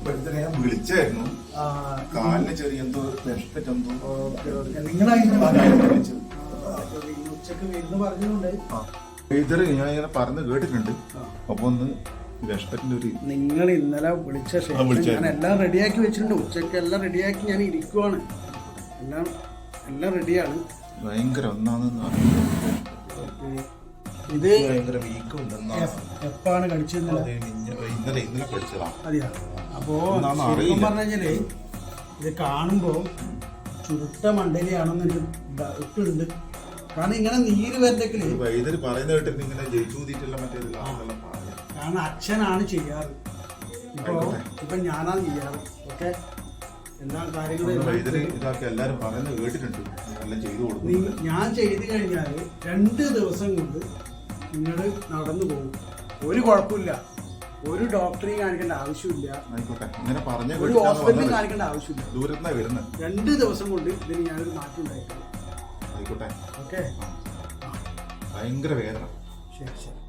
ഇപ്പോഴത്തെ ഞാൻ വിളിച്ചായിരുന്നു. കാലിന് ചെറിയ എന്തോ വിഷപ്പറ്റ് എന്തോ ഇതറ് ഞാൻ ഇങ്ങനെ പറഞ്ഞു കേട്ടിട്ടുണ്ട്. അപ്പൊ ഒന്ന് നിങ്ങൾ ഇന്നലെ വിളിച്ച ശേഷം ഞാൻ എല്ലാം റെഡിയാക്കി വെച്ചിട്ടുണ്ട്. ഉച്ചയ്ക്ക് എല്ലാം റെഡിയാക്കി ഞാൻ ഇരിക്കുവാണ്. എല്ലാം എല്ലാം റെഡിയാണ്. ഭയങ്കര ഒന്നാന്ന് ഇത് ഭയങ്കര വീക്കും എപ്പാണ് ഇന്ന- ഇന്നലെ ഇന്നലെ കളിച്ചതാണ് അതെയാ? അപ്പോ ശരിക്കും പറഞ്ഞു ഇത് കാണുമ്പോ ചുരുട്ട മണ്ടലിയാണെന്ന് എനിക്ക് ഡൗട്ടുണ്ട് കാരണം ഇങ്ങനെ നീര് വരണ്ടെങ്കിൽ വൈദ്യര് പറയുന്ന കേട്ടിട്ട് ഇങ്ങനെ മറ്റേ കാരണം അച്ഛനാണ് ചെയ്യാറ്. ഇപ്പൊ ഇപ്പൊ ഞാനാണ് ചെയ്യാറ്. ഓക്കെ എല്ലാ കാര്യങ്ങളും എല്ലാരും പറയുന്നത് കേട്ടിട്ടുണ്ട്. ഞാൻ ചെയ്ത് കഴിഞ്ഞാൽ രണ്ട് ദിവസം കൊണ്ട് നിങ്ങൾ നടന്നു പോകും. ഒരു കുഴപ്പമില്ല. ഒരു ഡോക്ടറെയും കാണിക്കേണ്ട ആവശ്യമില്ല. ആയിക്കോട്ടെ. ഇങ്ങനെ പറഞ്ഞു ഒരു ഹോസ്പിറ്റലും കാണിക്കേണ്ട ആവശ്യമില്ല. ദൂരത്തുനിന്നാ വരുന്നത്. രണ്ട് ദിവസം കൊണ്ട് ഇതിന് ഞാനൊരു മാറ്റം ഉണ്ടായിട്ടുണ്ട്. ആയിക്കോട്ടെ. ഓക്കെ. ഭയങ്കര വേദന. ശരി ശരി.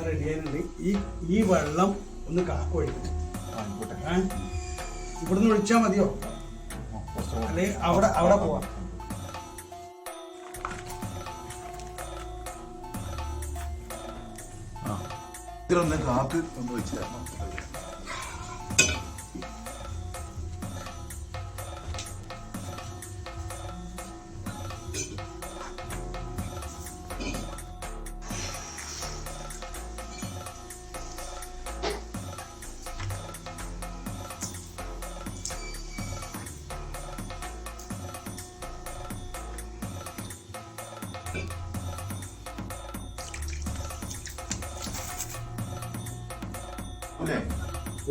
എല്ലാം റെഡി ആയിട്ടുണ്ട്. ഈ ഈ വെള്ളം ഒന്ന് ആയിക്കോട്ടെ ഏ? ഇവിടുന്ന് വിളിച്ചാൽ മതിയോ? അല്ലെ അവിടെ അവിടെ പോവാം. ഇതിലൊന്ന് കാക്ക് ഒന്ന് വെച്ച്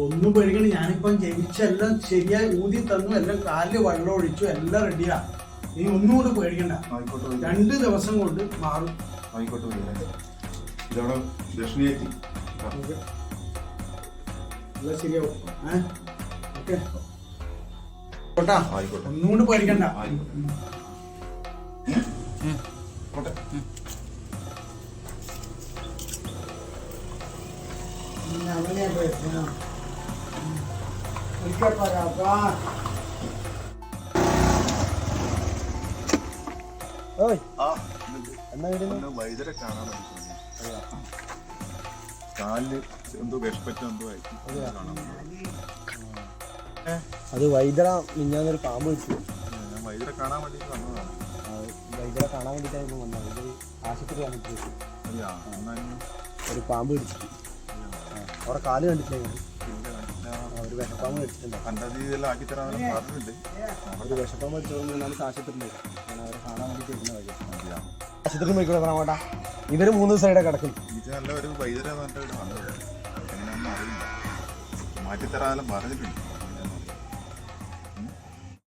ഒന്നും പേടിക്കണം ഞാനിപ്പം ജനിച്ചെല്ലാം ശരിയായി ഊതി തന്നു എല്ലാം കാലിൽ വെള്ളം ഒഴിച്ചു എല്ലാം റെഡിയാ നീ ഒന്നും കൂടെ പേടിക്കണ്ട. രണ്ട് ദിവസം കൊണ്ട് മാറും. ആയിക്കോട്ടെ. ഇതവിടെ എല്ലാം ശരിയാവും. ഏ? ഓക്കെ. കോട്ടാ ആയിക്കോട്ടെ. ഒന്നും കൊണ്ട് പേടിക്കണ്ട. ആയിക്കോട്ടെ. പോട്ടെ. അവനെ പേടിക്കണം ഒരിക്കൽ പറയാപ്പാ ഓയ്. ആ. എന്നാ വരുന്നു ഒന്ന് വൈദ്യരെ കാണാൻ വേണ്ടി പോയി. കാലിൽ എന്തോ വിഷപ്പറ്റ എന്തോ ആയിട്ട് അത് വൈദ്യ മിഞ്ഞാന്നൊരു പാമ്പ് വെച്ചു ഞാൻ വൈദ്യരെ കാണാൻ വേണ്ടി വന്നതാണ്. വൈദ്യരെ കാണാൻ വേണ്ടിയിട്ടായിരുന്നു വന്നത്. ഇത് ആശുപത്രി കാണിച്ചു ഒരു പാമ്പ് കടിച്ചിട്ട് അവിടെ കാൽ കണ്ടിട്ടില്ല ഒരു വിഷപ്പാമ്പ് കടിച്ചിട്ടുണ്ട്. ഒരു വിഷപ്പാമ്പ് കടിച്ചതുകൊണ്ട് ആശുപത്രിയിൽ ഞാൻ അവരെ കാണാൻ വേണ്ടിയിട്ട് വരുന്ന വഴി അതെയാ? ആശുപത്രി പോയിക്കൂടെ വേണ്ട. ഇവർ മൂന്ന് ദിവസമായിട്ട് കിടക്കും. ഇത് നല്ല ഒരു വൈദ്യരെ പറഞ്ഞിട്ട് അറിയില്ല. പറഞ്ഞിട്ടുണ്ട്.